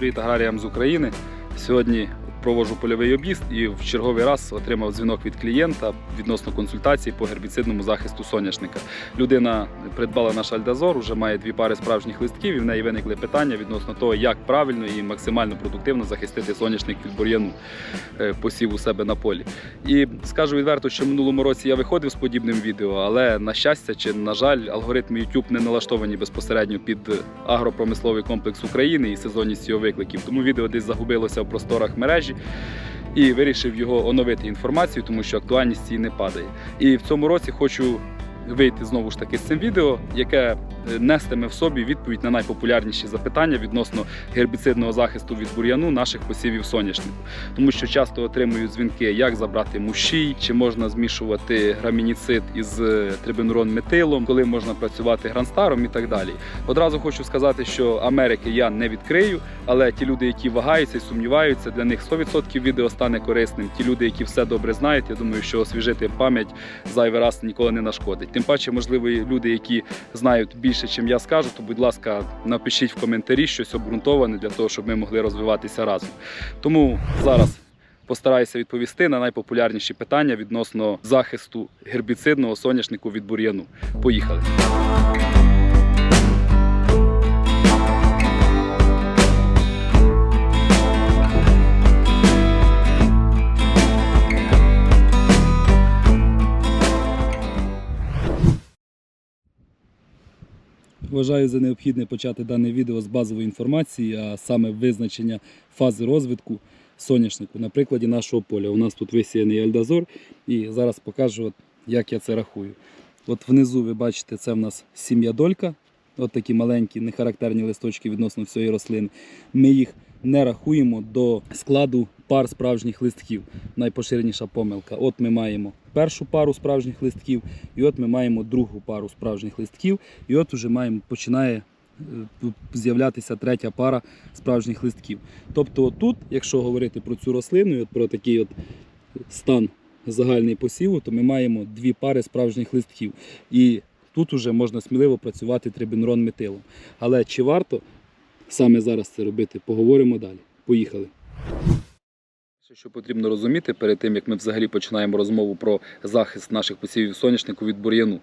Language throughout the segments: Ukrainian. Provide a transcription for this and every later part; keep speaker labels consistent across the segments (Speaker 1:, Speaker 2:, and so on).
Speaker 1: Привіт аграріям з України. Сьогодні проводжу польовий об'їзд і в черговий раз отримав дзвінок від клієнта відносно консультацій по гербіцидному захисту соняшника. Людина придбала наш альдазор, вже має дві пари справжніх листків, і в неї виникли питання відносно того, як правильно і максимально продуктивно захистити соняшник від бур'яну е, посів у себе на полі. І скажу відверто, що в минулому році я виходив з подібним відео, але на щастя чи на жаль, алгоритми YouTube не налаштовані безпосередньо під агропромисловий комплекс України і сезонність його викликів. Тому відео десь загубилося в просторах мережі. І вирішив його оновити інформацію, тому що актуальність її не падає. І в цьому році хочу вийти знову ж таки з цим відео, яке нестиме в собі відповідь на найпопулярніші запитання відносно гербіцидного захисту від бур'яну наших посівів соняшнику. Тому що часто отримую дзвінки, як забрати мушій, чи можна змішувати грамініцид із е, трибенурон метилом, коли можна працювати гранстаром і так далі. Одразу хочу сказати, що Америки я не відкрию, але ті люди, які вагаються і сумніваються, для них 100% відео стане корисним. Ті люди, які все добре знають, я думаю, що освіжити пам'ять зайвий раз ніколи не нашкодить. Тим паче, можливо, люди, які знають більше, чим я скажу, то будь ласка, напишіть в коментарі щось обґрунтоване для того, щоб ми могли розвиватися разом. Тому зараз. Постараюся відповісти на найпопулярніші питання відносно захисту гербіцидного соняшнику від бур'яну. Поїхали. Вважаю за необхідне почати дане відео з базової інформації, а саме визначення фази розвитку соняшнику на прикладі нашого поля. У нас тут висіяний альдазор, і зараз покажу, як я це рахую. От внизу ви бачите, це в нас сім'я долька, от такі маленькі, нехарактерні листочки відносно всієї рослини. Ми їх не рахуємо до складу пар справжніх листків. Найпоширеніша помилка. От ми маємо першу пару справжніх листків, і от ми маємо другу пару справжніх листків, і от вже маємо починає е, з'являтися третя пара справжніх листків. Тобто тут, якщо говорити про цю рослину, і от про такий от стан загальний посіву, то ми маємо дві пари справжніх листків. І тут уже можна сміливо працювати трибенрон метилом. Але чи варто саме зараз це робити, поговоримо далі. Поїхали. Що потрібно розуміти перед тим, як ми взагалі починаємо розмову про захист наших посівів соняшнику від бур'яну.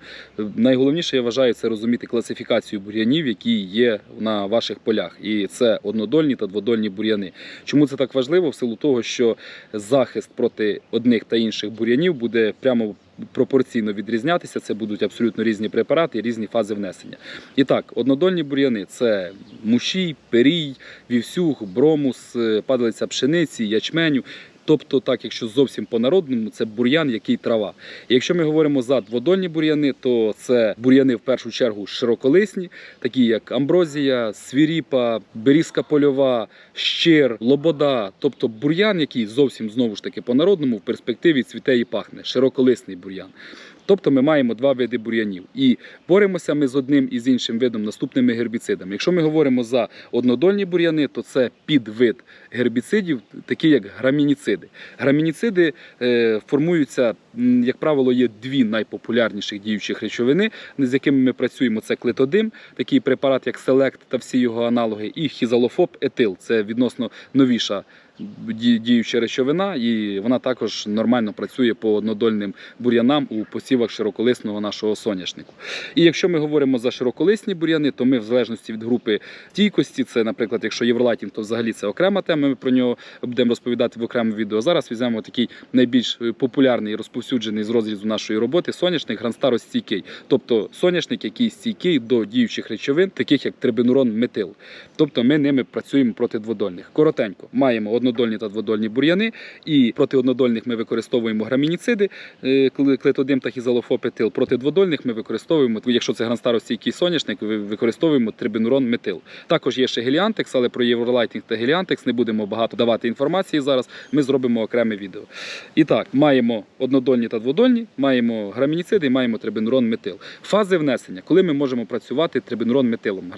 Speaker 1: Найголовніше я вважаю це розуміти класифікацію бур'янів, які є на ваших полях. І це однодольні та дводольні бур'яни. Чому це так важливо? В силу того, що захист проти одних та інших бур'янів буде прямо пропорційно відрізнятися. Це будуть абсолютно різні препарати різні фази внесення. І так, однодольні бур'яни це мушій, перій, вівсюг, бромус, е, падалиця пшениці, ячменю. Тобто, так, якщо зовсім по-народному, це бур'ян, який трава. І якщо ми говоримо за дводольні бур'яни, то це бур'яни в першу чергу широколисні, такі як амброзія, свіріпа, берізка польова, щир, лобода. Тобто бур'ян, який зовсім знову ж таки по-народному в перспективі цвіте і пахне, широколисний бур'ян. Тобто ми маємо два види бур'янів. І боремося ми з одним і з іншим видом наступними гербіцидами. Якщо ми говоримо за однодольні бур'яни, то це підвид гербіцидів, такі як грамініциди. Грамініциди е, формуються, як правило, є дві найпопулярніших діючих речовини, з якими ми працюємо. Це клетодим, такий препарат, як Селект та всі його аналоги, і хізалофоб етил. Це відносно новіша діюча речовина, і вона також нормально працює по однодольним бур'янам у посівах широколисного нашого соняшнику. І якщо ми говоримо за широколисні бур'яни, то ми в залежності від групи стійкості, це, наприклад, якщо євролатін, то взагалі це окрема тема. Ми про нього будемо розповідати в окремому відео. Зараз візьмемо такий найбільш е, популярний розповсюджений з розрізу нашої роботи соняшник гранстаростійкий, тобто соняшник, який стійкий до діючих речовин, таких як трибенурон метил. Тобто ми ними працюємо проти дводольних. Коротенько маємо однодольні та дводольні бур'яни, і проти однодольних ми використовуємо грамініциди, е, клетодим та хізалофопетил. Проти дводольних ми використовуємо, якщо це гранстаростійкий соняшник, використовуємо трибенурон метил. Також є ще геліантекс, але про євролайтінг та геліантекс не будемо багато давати інформації зараз. Ми зробимо окреме відео. І так, маємо однодольні та дводольні, маємо грамініциди, і маємо трибенурон метил. Фази внесення, коли ми можемо працювати трибенурон метилом,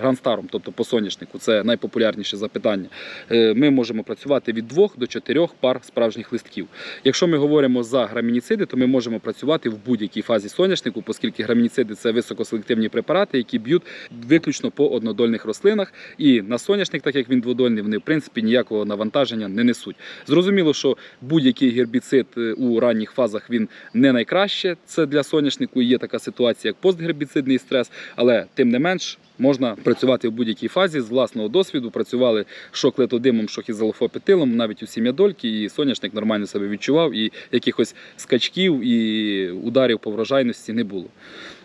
Speaker 1: гранстаром, тобто по соняшнику, це найпопулярніше запитання. Е, Ми можемо працювати від 2 до 4 пар справжніх листків. Якщо ми говоримо за грамініциди, то ми можемо працювати в будь-якій фазі соняшнику, оскільки грамініциди це високоселективні препарати, які б'ють виключно по однодольних рослинах. І на соняшник, так як він дводольний, вони в принципі ніякого навантаження не несуть. Зрозуміло, що будь-який гербіцид е, у ранніх фазах він не найкраще. Це для соняшнику є така ситуація, як постгербіцидний стрес, але тим не менш. Можна працювати в будь-якій фазі з власного досвіду. Працювали що клетодимом, що хізалофопетилом, навіть у сім'ядольки, і соняшник нормально себе відчував, і якихось скачків і ударів по врожайності не було.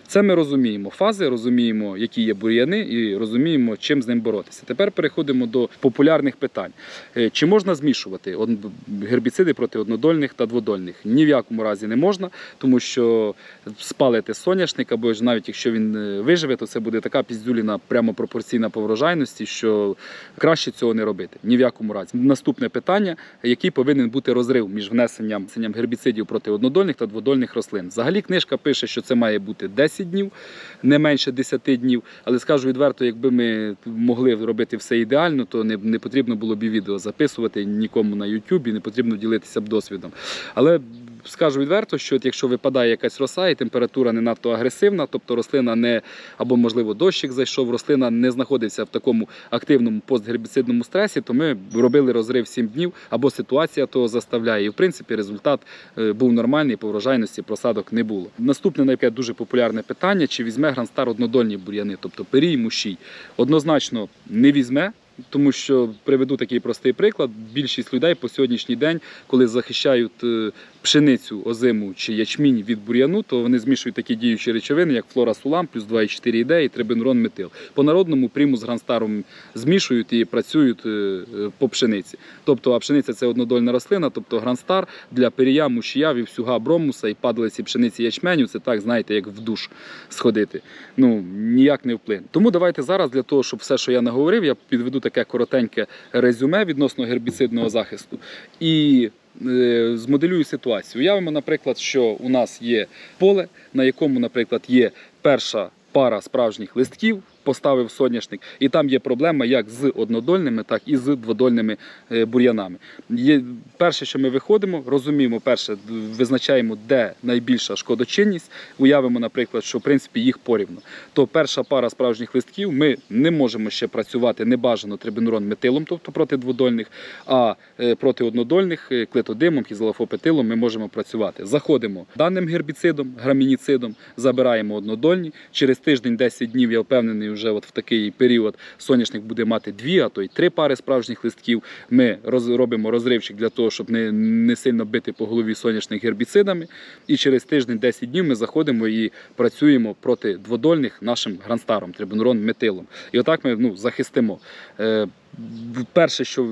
Speaker 1: Це ми розуміємо фази, розуміємо, які є бур'яни, і розуміємо, чим з ним боротися. Тепер переходимо до популярних питань. Е, Чи можна змішувати гербіциди проти однодольних та дводольних? Ні в якому разі не можна, тому що спалити соняшник, або ж навіть якщо він е, виживе, то це буде така піздюліна прямо пропорційна по врожайності, що краще цього не робити. Ні в якому разі. Наступне питання: який повинен бути розрив між внесенням гербіцидів проти однодольних та дводольних рослин? Взагалі книжка пише, що це має бути 10 днів, не менше 10 днів. Але скажу відверто, якби ми могли робити все ідеально, то не, не потрібно було б і відео записувати нікому на YouTube, не потрібно ділитися б досвідом. Але скажу відверто, що от якщо випадає якась роса і температура не надто агресивна, тобто рослина не або можливо дощик зайшов, рослина не знаходиться в такому активному постгербіцидному стресі, то ми робили розрив 7 днів, або ситуація того заставляє. І в принципі результат е, був нормальний, по врожайності просадок не було. Наступне таке дуже популярне питання: чи візьме гранстар однодольні бур'яни, тобто перій, мушій. Однозначно не візьме. Тому що приведу такий простий приклад. Більшість людей по сьогоднішній день, коли захищають е, пшеницю, озиму чи ячмінь від бур'яну, то вони змішують такі діючі речовини, як флорасулам, плюс 2,4 іде і трибенурон метил. По народному приму з гранстаром змішують і працюють е, по пшениці. Тобто, а пшениця це однодольна рослина, тобто гранстар для перія, мушія, вівсюга, бромуса і падалиці пшениці ячменю. Це так, знаєте, як в душ сходити. Ну ніяк не вплине. Тому давайте зараз для того, щоб все, що я наговорив, я підведу таке коротеньке резюме відносно гербіцидного захисту і змоделюю ситуацію. Уявимо, наприклад, що у нас є поле, на якому, наприклад, є перша пара справжніх листків. Поставив соняшник, і там є проблема як з однодольними, так і з дводольними е, бур'янами. Перше, що ми виходимо, розуміємо, перше визначаємо, де найбільша шкодочинність. Уявимо, наприклад, що в принципі їх порівну. То перша пара справжніх листків ми не можемо ще працювати небажано трибенурон метилом, тобто проти дводольних, а е, проти однодольних е, клетодимом, хізалофопетилом ми можемо працювати. Заходимо даним гербіцидом, грамініцидом, забираємо однодольні. Через тиждень, 10 днів, я впевнений, вже от в такий період соняшник буде мати дві, а то й три пари справжніх листків. Ми робимо розривчик для того, щоб не, не сильно бити по голові соняшник гербіцидами. І через тиждень, 10 днів ми заходимо і працюємо проти дводольних нашим гранстаром, трибунурон метилом. І отак ми ну, захистимо. Перше, що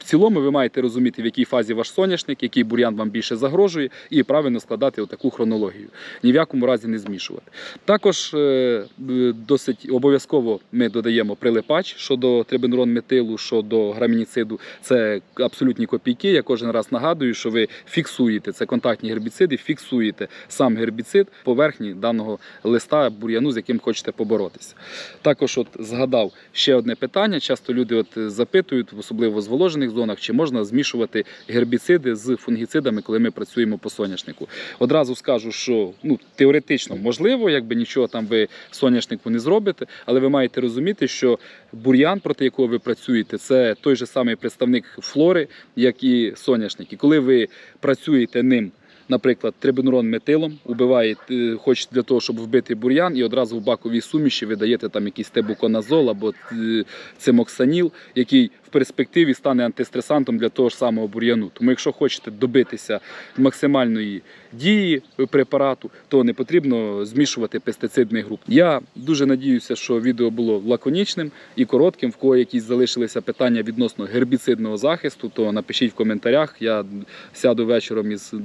Speaker 1: в цілому ви маєте розуміти, в якій фазі ваш соняшник, який бур'ян вам більше загрожує, і правильно складати отаку хронологію. Ні в якому разі не змішувати. Також е, е, досить обов'язково ми додаємо прилипач щодо трибенурон метилу, щодо грамініциду. Це абсолютні копійки. Я кожен раз нагадую, що ви фіксуєте це контактні гербіциди, фіксуєте сам гербіцид поверхні даного листа бур'яну, з яким хочете поборотися. Також от згадав ще одне питання. Часто люди от запитують, особливо в зволожених зонах, чи можна змішувати гербіциди з фунгіцидами, коли ми працюємо по соняшнику. Одразу скажу, що ну теоретично можливо, якби нічого там ви соняшнику не зробите, але ви маєте розуміти, що бур'ян, проти якого ви працюєте, це той же самий представник флори, як і соняшник. І коли ви працюєте ним. Наприклад, трибенурон метилом убиває, е, хоч для того, щоб вбити бур'ян, і одразу в баковій суміші ви даєте там якийсь тебуконазол або е, цимоксаніл, який в перспективі стане антистресантом для того ж самого бур'яну. Тому, якщо хочете добитися максимальної дії препарату, то не потрібно змішувати пестицидний груп. Я дуже надіюся, що відео було лаконічним і коротким. В кого якісь залишилися питання відносно гербіцидного захисту, то напишіть в коментарях. Я сяду вечором із е,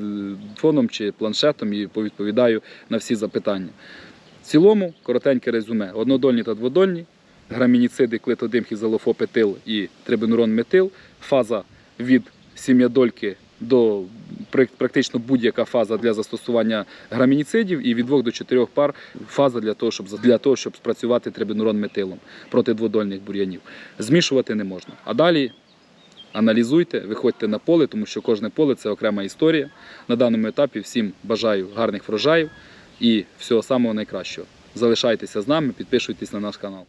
Speaker 1: фоном чи планшетом і повідповідаю на всі запитання. В цілому коротеньке резюме: однодольні та дводольні, грамініциди, клетодим, хізалофопетил і трибенурон метил, фаза від сім'ядольки до практично будь-яка фаза для застосування грамініцидів, і від 2 до 4 пар фаза для того, щоб для того, щоб спрацювати трибенурон метилом проти дводольних бур'янів. Змішувати не можна. А далі аналізуйте, виходьте на поле, тому що кожне поле це окрема історія. На даному етапі всім бажаю гарних врожаїв і всього самого найкращого. Залишайтеся з нами, підписуйтесь на наш канал.